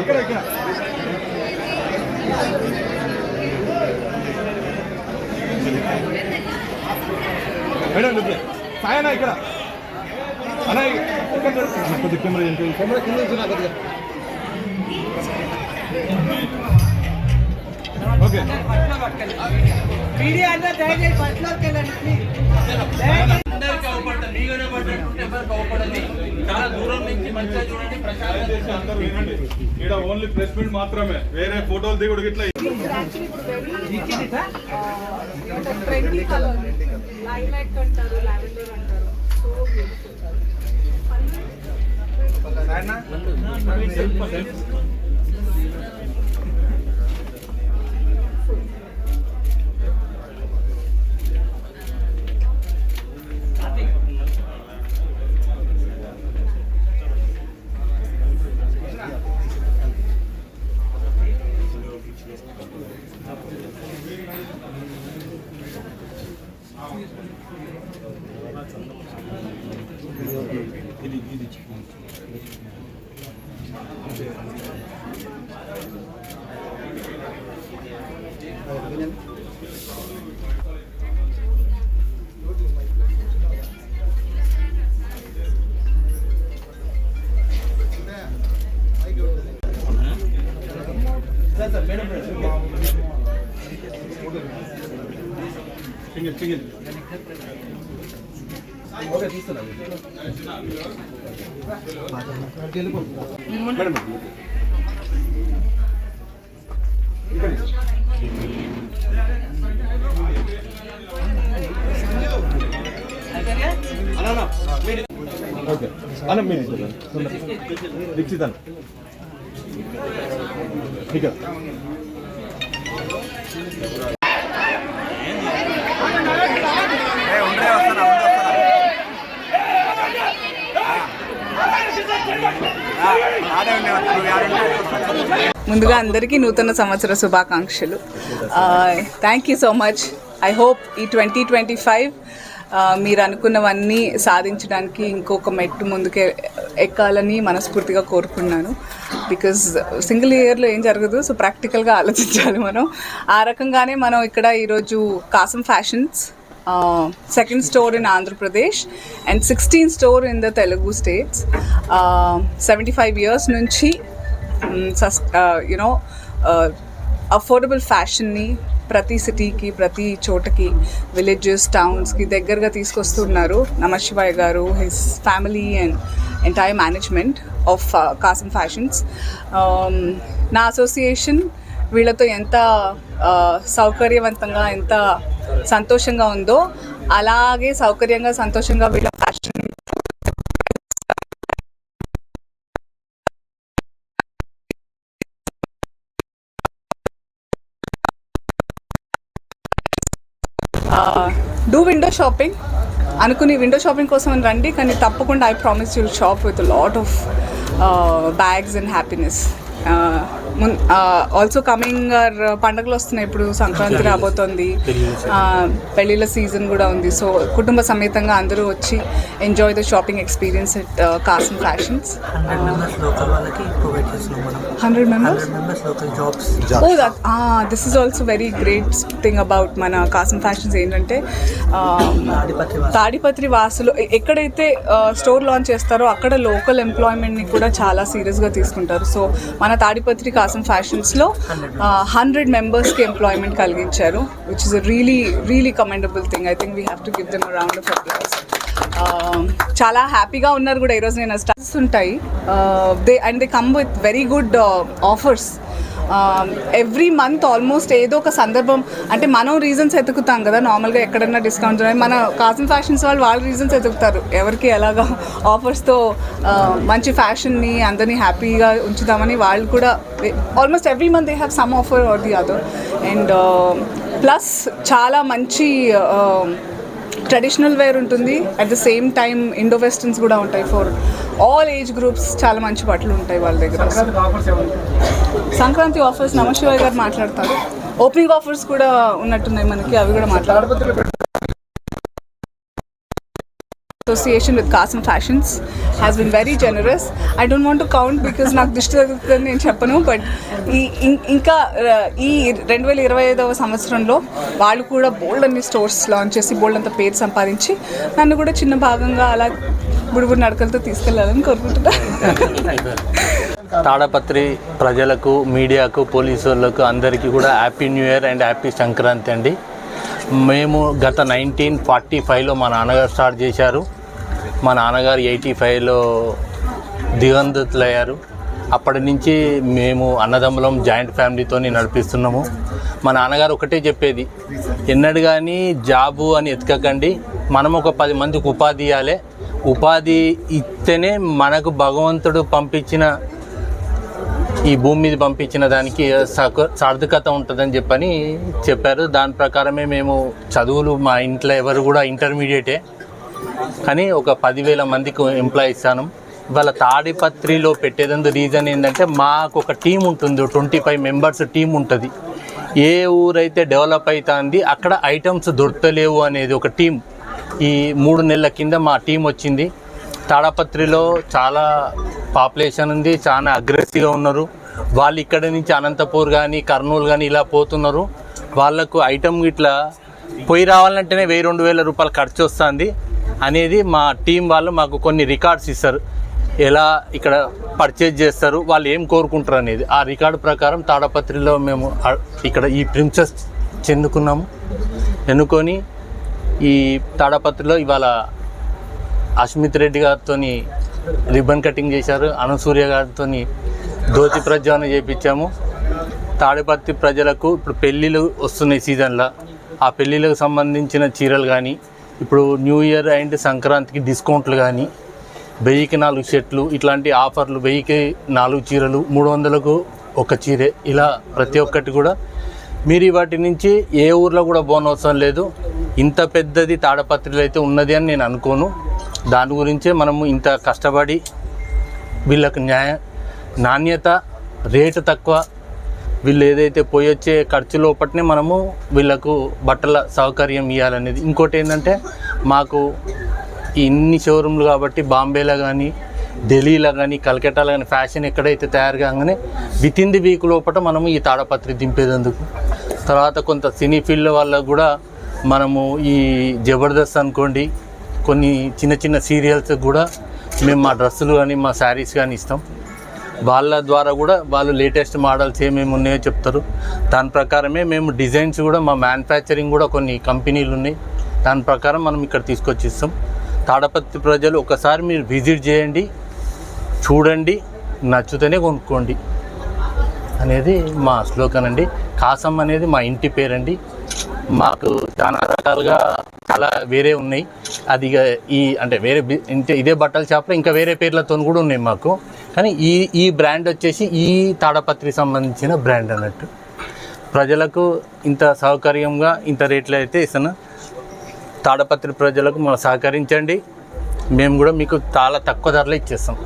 ఇక్కడ ఇక్కడ మేడం సాయనా ఇక్కడ అలా కొద్దిగా కెమెరా కెమెరా కింద కొద్దిగా అన్న దయచేసి వెళ్ళండి అందరికి ఎవరికి అవపడది చాలా దూరం నుంచి మంచిగా చూడండి ప్రశాంతంగా ఇక్కడ ఓన్లీ ప్రెస్ మీట్ మాత్రమే. వేరే ఫోటోలు దిగుడు ఇట్లా లైలాక్ అంటారు లావెండర్ అంటారు. So single single madam okay అన్న మీరు దీక్షిత్ అన్న ఇక ముందుగా అందరికీ నూతన సంవత్సర శుభాకాంక్షలు. Thank you so much I hope ఈ ట్వంటీ ట్వంటీ ఫైవ్ మీరు అనుకున్నవన్నీ సాధించడానికి ఇంకొక మెట్టు ముందుకే ఎక్కాలని మనస్ఫూర్తిగా కోరుకున్నాను. బికాజ్ సింగిల్ ఇయర్లో ఏం జరగదు సో ప్రాక్టికల్గా ఆలోచించాలి మనం. ఆ రకంగానే మనం ఇక్కడ ఈరోజు Kasam fashions second store in Andhra Pradesh and sixteen store in the Telugu states seventy five years నుంచి యునో అఫోర్డబుల్ ఫ్యాషన్ని ప్రతి సిటీకి ప్రతి చోటకి విలేజెస్ టౌన్స్కి దగ్గరగా తీసుకొస్తున్నారు నమశివాయ్ గారు his family and entire management of Kasam fashions నా అసోసియేషన్ వీళ్ళతో ఎంత uh, సౌకర్యవంతంగా ఎంత సంతోషంగా ఉందో అలాగే సౌకర్యంగా సంతోషంగా వీళ్ళ డూ విండో షాపింగ్ అనుకుని విండో షాపింగ్ కోసం అని రండి కానీ తప్పకుండా I promise you shop with lot of bags and happiness also coming are పండుగలు వస్తున్నాయి. ఇప్పుడు సంక్రాంతి రాబోతోంది. పెళ్ళిళ్ళ సీజన్ కూడా ఉంది. సో కుటుంబ సమేతంగా అందరూ వచ్చి enjoy the shopping experience at Kasan fashions hundred members oh this is also very great thing about మన కాసన్ ఫ్యాషన్స్ ఏంటంటే తాడిపత్రి వాసులు ఎక్కడైతే స్టోర్ లాంచ్ చేస్తారో అక్కడ లోకల్ ఎంప్లాయ్మెంట్ని కూడా చాలా సీరియస్గా తీసుకుంటారు. సో మన తాడిపత్రి కాసం ఫ్యాషన్స్లో హండ్రెడ్ మెంబర్స్కి ఎంప్లాయ్మెంట్ కలిగించారు which is really really commendable thing I think we have to give them round of applause చాలా హ్యాపీగా ఉన్నారు కూడా. ఈరోజు నేను స్టార్స్ ఉంటాయి. They and they come with very good offers every month almost ఏదో ఒక సందర్భం అంటే మనం రీజన్స్ ఎతుకుతాం కదా నార్మల్గా ఎక్కడన్నా డిస్కౌంట్ మన కాసన్ ఫ్యాషన్స్ వాళ్ళు వాళ్ళ రీజన్స్ ఎతుకుతారు. ఎవరికి ఎలాగా ఆఫర్స్తో uh, మంచి ఫ్యాషన్ని అందరినీ హ్యాపీగా ఉంచుదామని వాళ్ళు కూడా almost every month they have some offer or the other and plus చాలా మంచి uh, ట్రెడిషనల్ వేర్ ఉంటుంది. At the same time Indo westerns కూడా ఉంటాయి. ఫర్ ఆల్ ఏజ్ గ్రూప్స్ చాలా మంచి బట్టలు ఉంటాయి వాళ్ళ దగ్గర. సంక్రాంతి ఆఫర్స్ నమశివాయ్ గారు మాట్లాడతారు. ఓపెనింగ్ ఆఫర్స్ కూడా ఉన్నట్టున్నాయి మనకి అవి కూడా మాట్లాడతారు. Association with Kasam fashions has been very generous I don't want to count because నాకు దృష్టి తగ్గుతుంది నేను చెప్పను బట్ ఈ ఇం- ఇంకా ఈ రెండు వేల ఇరవై ఐదవ సంవత్సరంలో వాళ్ళు కూడా బోల్డ్ అన్ని స్టోర్స్ లాంచ్ చేసి బోల్డ్ అంత పేరు సంపాదించి నన్ను కూడా చిన్న భాగంగా అలా బుడిబుడి నడకలతో తీసుకెళ్ళాలని కోరుకుంటున్నాను తాడపత్రి ప్రజలకు మీడియాకు పోలీసు వాళ్ళకు అందరికీ కూడా happy new year and happy Sankranti అండి. మేము గత నైన్టీన్ ఫార్టీ ఫైవ్లో మా నాన్నగారు స్టార్ట్ చేశారు. మా నాన్నగారు ఎయిటీ ఫైవ్లో దిగంధతులయ్యారు అప్పటి నుంచి మేము అన్నదమ్ములం జాయింట్ ఫ్యామిలీతో నడిపిస్తున్నాము. మా నాన్నగారు ఒకటే చెప్పేది ఎన్నడు కానీ జాబు అని ఎతకకండి. మనం ఒక పది మందికి ఉపాధి ఇవ్వాలి ఉపాధి ఇస్తేనే మనకు భగవంతుడు పంపించిన ఈ భూమి మీద పంపించిన దానికి సక సార్థకత ఉంటుందని చెప్పని చెప్పారు. దాని ప్రకారమే మేము చదువులు మా ఇంట్లో ఎవరు కూడా ఇంటర్మీడియటే. కానీ ఒక పదివేల మందికి ఎంప్లాయ్ ఇస్తాను. ఇవాళ తాడిపత్రిలో పెట్టేదందు రీజన్ ఏంటంటే మాకు ఒక టీం ఉంటుంది ట్వంటీ ఫైవ్ మెంబర్స్ టీం ఉంటుంది. ఏ ఊరైతే డెవలప్ అవుతుంది అక్కడ ఐటమ్స్ దొరకలేవు అనేది ఒక టీం ఈ మూడు నెలల కింద మా టీం వచ్చింది. తాడపత్రిలో చాలా పాపులేషన్ ఉంది చాలా అగ్రెసివ్గా ఉన్నారు. వాళ్ళు ఇక్కడ నుంచి అనంతపూర్ కానీ కర్నూలు కానీ ఇలా పోతున్నారు. వాళ్ళకు ఐటమ్ ఇట్లా పోయి రావాలంటేనే వెయ్యి రెండు వేల రూపాయలు ఖర్చు వస్తుంది. అనేది మా టీం వాళ్ళు మాకు కొన్ని రికార్డ్స్ ఇస్తారు. ఎలా ఇక్కడ పర్చేజ్ చేస్తారు వాళ్ళు ఏం కోరుకుంటారు అనేది. ఆ రికార్డు ప్రకారం తాడపత్రిలో మేము ఇక్కడ ఈ ప్రిన్సెస్ చెందుకున్నాము. ఎన్నుకొని ఈ తాడపత్రిలో ఇవాళ అస్మిత్ రెడ్డి గారితో రిబ్బన్ కటింగ్ చేశారు. అనసూర్య గారితో ధోతి ప్రజ్వలన చేయించాము తాడిపత్రి ప్రజలకు ఇప్పుడు పెళ్ళిళ్ళు వస్తున్నాయి సీజన్లో. ఆ పెళ్ళిళ్ళకు సంబంధించిన చీరలు కానీ ఇప్పుడు న్యూ ఇయర్ అండ్ సంక్రాంతికి డిస్కౌంట్లు కానీ వెయ్యికి నాలుగు షర్ట్లు ఇట్లాంటి ఆఫర్లు వెయ్యికి నాలుగు చీరలు మూడు వందలకు ఒక చీరే ఇలా ప్రతి ఒక్కటి కూడా. మీరు వాటి నుంచి ఏ ఊర్లో కూడా పోనవసరం లేదు. ఇంత పెద్దది తాడపత్రిలో అయితే ఉన్నది అని నేను అనుకోను. దాని గురించే మనము ఇంత కష్టపడి వీళ్ళకు న్యాయ నాణ్యత రేటు తక్కువ వీళ్ళు ఏదైతే పోయి వచ్చే ఖర్చు లోపట్నే మనము వీళ్ళకు బట్టల సౌకర్యం ఇవ్వాలనేది ఇంకోటి ఏంటంటే మాకు ఇన్ని షోరూమ్లు కాబట్టి బాంబేలో కానీ ఢిల్లీలో కానీ కలకట్టాలో కానీ ఫ్యాషన్ ఎక్కడైతే తయారు కాగానే విత్ ఇన్ ది వీక్ లోపల మనము ఈ తాడపత్రి దింపేదందుకు. తర్వాత కొంత సినీ ఫీల్డ్ వాళ్ళకు కూడా మనము ఈ జబర్దస్త్ అనుకోండి కొన్ని చిన్న చిన్న సీరియల్స్ కూడా మేము మా డ్రెస్సులు కానీ మా శారీస్ కానీ ఇస్తాం. వాళ్ళ ద్వారా కూడా వాళ్ళు లేటెస్ట్ మోడల్స్ ఏమేమి ఉన్నాయో చెప్తారు. దాని ప్రకారమే మేము డిజైన్స్ కూడా మా మ్యానుఫ్యాక్చరింగ్ కూడా కొన్ని కంపెనీలు ఉన్నాయి. దాని ప్రకారం మనం ఇక్కడ తీసుకొచ్చి ఇస్తాం తాడపత్రి ప్రజలు ఒకసారి మీరు విజిట్ చేయండి. చూడండి. నచ్చితేనే కొనుక్కోండి. అనేది మా శ్లోకం అండి. కాసం అనేది మా ఇంటి పేరండి. మాకు చాలా రకాలుగా చాలా వేరే ఉన్నాయి. అది ఈ అంటే వేరే బి- ఇదే బట్టల షాప్లో ఇంకా వేరే పేర్లతో కూడా ఉన్నాయి మాకు. కానీ ఈ ఈ బ్రాండ్ వచ్చేసి ఈ తాడపత్రికి సంబంధించిన బ్రాండ్ అన్నట్టు. ప్రజలకు ఇంత సౌకర్యంగా ఇంత రేట్లు అయితే ఇస్తాను తాడపత్రి ప్రజలకు మనం సహకరించండి. మేము కూడా మీకు చాలా తక్కువ ధరలో ఇచ్చేస్తాం.